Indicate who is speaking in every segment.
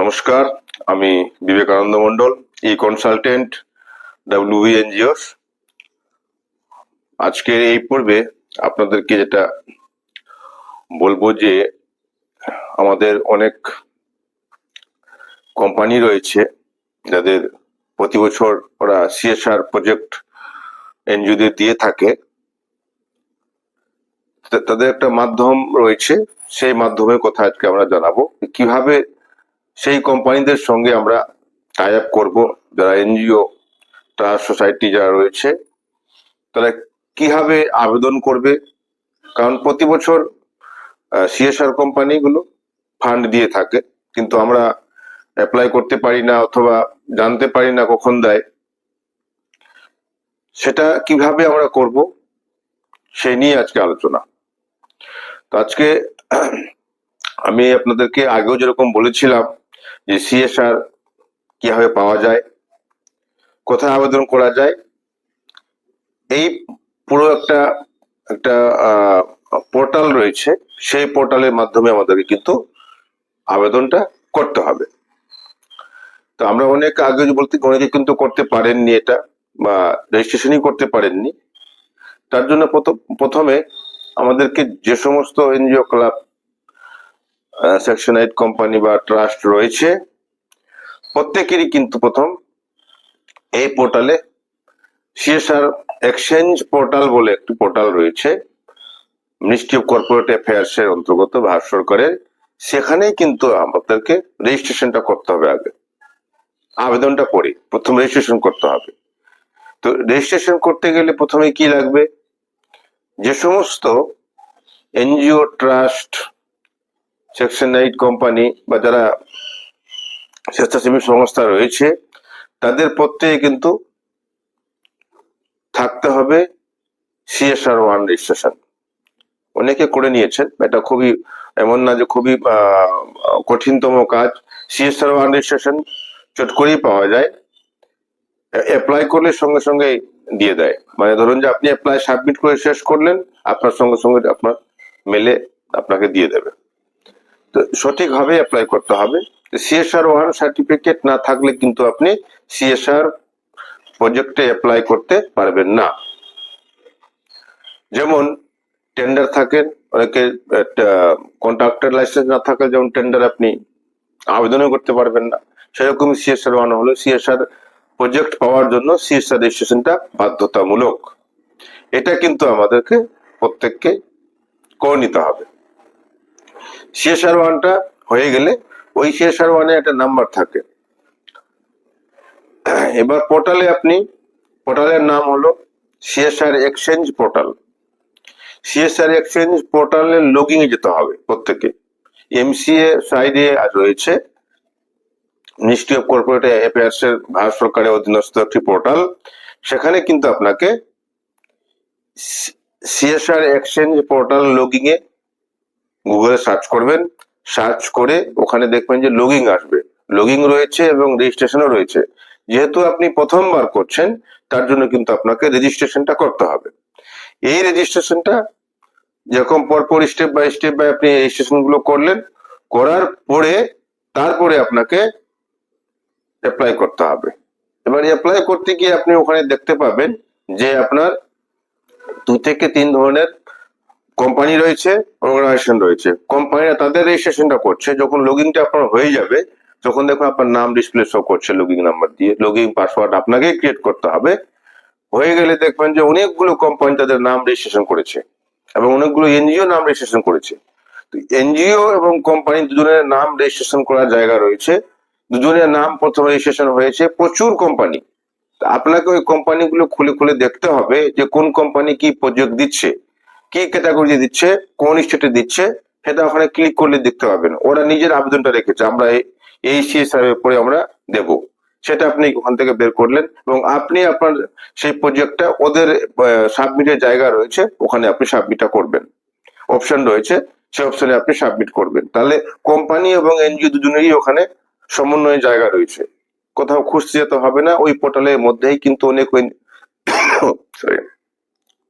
Speaker 1: নমস্কার, আমি বিবেকানন্দ মন্ডল ই consultant WB NGOs আজকের এই পর্বে আপনাদেরকে যেটা বলব যে আমাদের অনেক কোম্পানি রয়েছে, যাদের প্রতি বছর ওরা সিএসআর প্রজেক্ট এনজিওদের দিয়ে থাকে। তাদের একটা মাধ্যম রয়েছে, সেই মাধ্যমের কথা আজকে আমরা জানাব। কীভাবে সেই কোম্পানিদের সঙ্গে আমরা টাই আপ করব, যারা এনজিও ট্রাস্ট সোসাইটি যারা রয়েছে, তারা কীভাবে আবেদন করবে? কারণ প্রতি বছর সিএসআর কোম্পানিগুলো ফান্ড দিয়ে থাকে, কিন্তু আমরা অ্যাপ্লাই করতে পারি না অথবা জানতে পারি না কখন দেয়। সেটা কীভাবে আমরা করব, সেই নিয়ে আজকে আলোচনা। তো আজকে, আমি আপনাদেরকে আগেও যেরকম বলেছিলাম যে সিএসআর কীভাবে পাওয়া যায়, কোথায় আবেদন করা যায়, এই পুরো একটা একটা পোর্টাল রয়েছে, সেই পোর্টালের মাধ্যমে আমাদেরকে কিন্তু আবেদনটা করতে হবে। তো আমরা অনেক আগে বলতে, অনেকে কিন্তু করতে পারেননি এটা, বা রেজিস্ট্রেশনই করতে পারেননি। তার জন্য প্রথম- প্রথমে আমাদেরকে যে সমস্ত NGO club section eight company বা ট্রাস্ট রয়েছে। প্রত্যেকেরই কিন্তু প্রথম এই পোর্টালে সিএসআর এক্সচেঞ্জ পোর্টাল বলে একটি পোর্টাল রয়েছে। মিনিস্ট্রি অফ কর্পোরেট অ্যাফেয়ার্স এর অন্তর্গত ভারত সরকারের। সেখানেই কিন্তু আমাদেরকে রেজিস্ট্রেশনটা করতে হবে আগে। আবেদনটা করে প্রথম রেজিস্ট্রেশন করতে হবে। তো রেজিস্ট্রেশন করতে গেলে প্রথমে কি লাগবে? যে সমস্ত NGO trust section eight company বা যারা স্বেচ্ছাসেবী সংস্থা রয়েছে, তাদের প্রত্যেকে কিন্তু থাকতে হবে সিএসআর ওয়ান রেজিস্ট্রেশন অনেকে করে নিয়েছেন, এটা খুবই এমন না যে খুবই কঠিনতম কাজ। সিএসআর ওয়ান রেজিস্ট্রেশন চট করেই পাওয়া যায়। অ্যাপ্লাই করলে সঙ্গে সঙ্গে দিয়ে দেয়। মানে ধরুন যে আপনি অ্যাপ্লাই সাবমিট করে শেষ করলেন, আপনার সঙ্গে সঙ্গে আপনার মেলে আপনাকে দিয়ে দেবে। তো সঠিকভাবে অ্যাপ্লাই করতে হবে। সিএসআর ওয়ান সার্টিফিকেট না থাকলে কিন্তু আপনি সিএসআর প্রজেক্টে অ্যাপ্লাই করতে পারবেন না। যেমন টেন্ডার থাকেন, অনেকে কন্ট্রাক্টর লাইসেন্স না থাকলে যেমন টেন্ডার আপনি আবেদনও করতে পারবেন না। সেরকমই সিএসআর ওয়ান হলো সিএসআর প্রজেক্ট পাওয়ার জন্য সিএসআর রেজিস্ট্রেশনটা বাধ্যতামূলক। এটা কিন্তু আমাদেরকে প্রত্যেককে করে নিতে হবে। সিএসআর ওয়ানটা হয়ে গেলে ওই সিএসআর ওয়ানে একটা নাম্বার থাকে। এবার পোর্টালে আপনি, পোর্টালের নাম হলো CSR exchange portal CSR exchange পোর্টালে লগিং এ যেতে হবে প্রত্যেকে। এমসিএ সাইডে রয়েছে। মিনিস্ট্রি অফ কর্পোরেট অ্যাফেয়ার্স এর ভারত সরকারের অধীনস্থ একটি পোর্টাল সেখানে কিন্তু আপনাকে সিএসআর এক্সচেঞ্জ পোর্টাল লগিং এ গুগলে সার্চ করবেন সার্চ করে ওখানে দেখবেন যে লগিং আসবে। লগিং রয়েছে এবং রেজিস্ট্রেশনও রয়েছে। যেহেতু আপনি প্রথমবার করছেন, তার জন্য কিন্তু আপনাকে রেজিস্ট্রেশনটা করতে হবে। এই রেজিস্ট্রেশনটা যেরকম পরপর স্টেপ বাই স্টেপ বাই আপনি রেজিস্ট্রেশনগুলো করলেন, করার পরে তারপরে আপনাকে অ্যাপ্লাই করতে হবে। এবার অ্যাপ্লাই করতে গিয়ে আপনি ওখানে দেখতে পাবেন যে আপনার দু থেকে তিন ধরনের কোম্পানি রয়েছে অর্গানাইজেশন রয়েছে। কোম্পানিরা তাদের রেজিস্ট্রেশনটা করছে, যখন লগিংটা আপনার হয়ে যাবে, তখন দেখুন আপনার নাম ডিসপ্লে শো করছে লগিং নাম্বার দিয়ে। লগিং পাসওয়ার্ড আপনাকেই ক্রিয়েট করতে হবে। হয়ে গেলে দেখবেন যে অনেকগুলো কোম্পানি তাদের নাম রেজিস্ট্রেশন করেছে এবং অনেকগুলো এনজিও নাম রেজিস্ট্রেশন করেছে। তো এনজিও এবং কোম্পানি দুজনের নাম রেজিস্ট্রেশন করার জায়গা রয়েছে। দুজনের নাম প্রথম রেজিস্ট্রেশন হয়েছে, প্রচুর কোম্পানি আপনাকে ওই কোম্পানিগুলো খুলে খুলে দেখতে হবে যে কোন কোম্পানি কি প্রজেক্ট দিচ্ছে। কি ক্যাটাগরি দিচ্ছে, কোন স্টেটে দিচ্ছে, সেটা ওখানে ক্লিক করলে দেখতে পাবেন। ওরা নিজের আবেদনটা রেখেছে, আমরা এই- এই সিএসআর পরে আমরা দেব। সেটা আপনি ওখান থেকে বের করলেন এবং আপনি আপনার সেই প্রজেক্টটা ওদের সাবমিটের জায়গা রয়েছে, ওখানে আপনি সাবমিটটা করবেন। অপশন রয়েছে সেই অপশনে আপনি সাবমিট করবেন। তাহলে কোম্পানি এবং এনজিও দুজনেরই ওখানে সমন্বয়ের জায়গা রয়েছে। কোথাও খুঁজতে যেতে হবে না, ওই পোর্টালের মধ্যেই কিন্তু অনেক সরি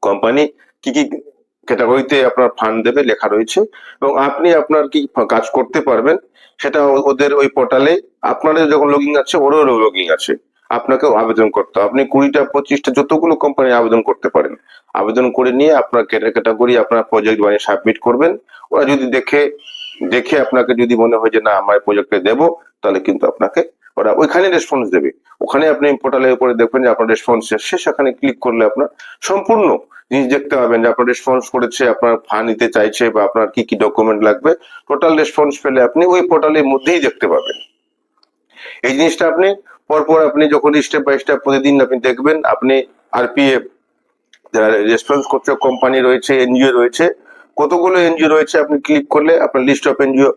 Speaker 1: কোম্পানি কি কি ক্যাটাগরিতে আপনার ফান্ড দেবে, লেখা রয়েছে। এবং আপনি আপনার কি কাজ করতে পারবেন, সেটা ওদের ওই পোর্টালে আপনাদের যখন লগিং আছে, ওরও লগিং আছে। আপনাকেও আবেদন করতে আপনি কুড়িটা, পঁচিশটা যতগুলো কোম্পানি আবেদন করতে পারেন, আবেদন করে নিয়ে আপনার ক্যাটাগরি আপনার প্রজেক্ট বানিয়ে সাবমিট করবেন। ওরা যদি দেখে দেখে আপনাকে যদি মনে হয় যে, না, আমার প্রজেক্টে দেবো, তাহলে কিন্তু আপনাকে ওরা ওইখানে রেসপন্স দেবে। ওখানে আপনি পোর্টালের উপরে দেখবেন যে আপনার রেসপন্স এসছে সেখানে ক্লিক করলে আপনার সম্পূর্ণ জিনিস দেখতে পাবেন যে আপনার রেসপন্স করেছে, আপনার ফান্ড নিতে চাইছে বা আপনার কি কি ডকুমেন্ট লাগবে। টোটাল রেসপন্স পেলে আপনি ওই পোর্টালের মধ্যেই দেখতে পাবেন। এই জিনিসটা আপনি পরপর আপনি যখন স্টেপ বাই স্টেপ প্রতিদিন আপনি দেখবেন, আপনি আরপিএফ যারা রেসপন্স করছে কোম্পানি রয়েছে এনজিও রয়েছে, কতগুলো এনজিও রয়েছে আপনি ক্লিক করলে আপনার লিস্ট অফ এনজিও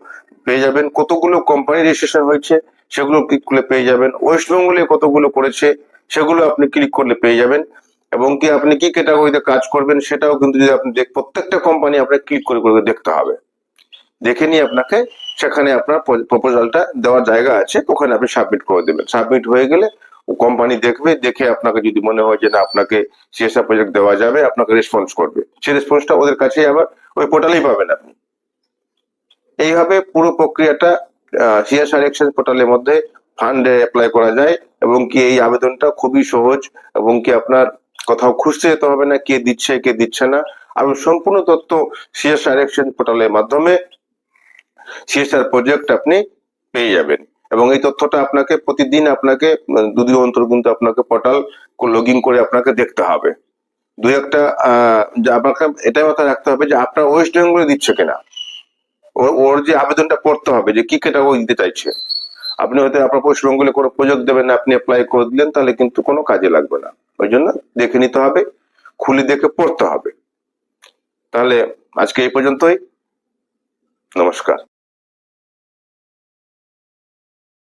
Speaker 1: পেয়ে যাবেন। কতগুলো কোম্পানি রেজিস্ট্রেশন হয়েছে সেগুলো ক্লিক করলে পেয়ে যাবেন। ওয়েস্ট বেঙ্গলে কতগুলো করেছে, সেগুলো আপনি ক্লিক করলে পেয়ে যাবেন। এবং কি আপনি কি ক্যাটাগরিতে কাজ করবেন, সেটাও কিন্তু যদি আপনি প্রত্যেকটা কোম্পানি আপনাকে ক্লিক করে করে দেখতে হবে। দেখে নিয়ে আপনাকে সেখানে আপনার প্রপোজালটা দেওয়ার জায়গা আছে, ওখানে আপনি সাবমিট করে দেবেন। সাবমিট হয়ে গেলে কোম্পানি দেখবে, দেখে আপনাকে যদি মনে হয় যে না, আপনাকে সিএসআর প্রজেক্ট দেওয়া যাবে, আপনাকে রেসপন্স করবে। সেই রেসপন্সটা ওদের কাছেই আবার ওই পোর্টালেই পাবেন আপনি। এইভাবে পুরো প্রক্রিয়াটা সিএসআর এক্সচেঞ্জ পোর্টালের মধ্যে ফান্ডে অ্যাপ্লাই করা যায় এবং কি এই আবেদনটা খুবই সহজ এবং কি আপনার কোথাও খুঁজতে যেতে হবে না, কে দিচ্ছে কে দিচ্ছে না। এবং সম্পূর্ণ তথ্য সিএসআর এক্সচেঞ্জ পোর্টালের মাধ্যমে সিএসআর প্রজেক্ট আপনি পেয়ে যাবেন এবং এই তথ্যটা আপনাকে প্রতিদিন আপনাকে দুদিন অন্তর কিন্তু আপনাকে পোর্টাল লগ ইন করে আপনাকে দেখতে হবে। দুই একটা আপনাকে, এটাই মাথায় রাখতে হবে যে আপনার ওয়েস্ট বেঙ্গলে দিচ্ছে কিনা। ওর যে আবেদনটা করতে হবে যে কি ক্যাটাগরি দিতে চাইছে। আপনি হয়তো আপনার পশ্চিমবঙ্গে কোনো প্রজেক্ট দেবেন না, আপনি অ্যাপ্লাই করে দিলেন, তাহলে কিন্তু কোনো কাজে লাগবে না। ওই জন্য দেখে নিতে হবে, খুলে দেখে পড়তে হবে। তাহলে আজকে এই পর্যন্তই। নমস্কার।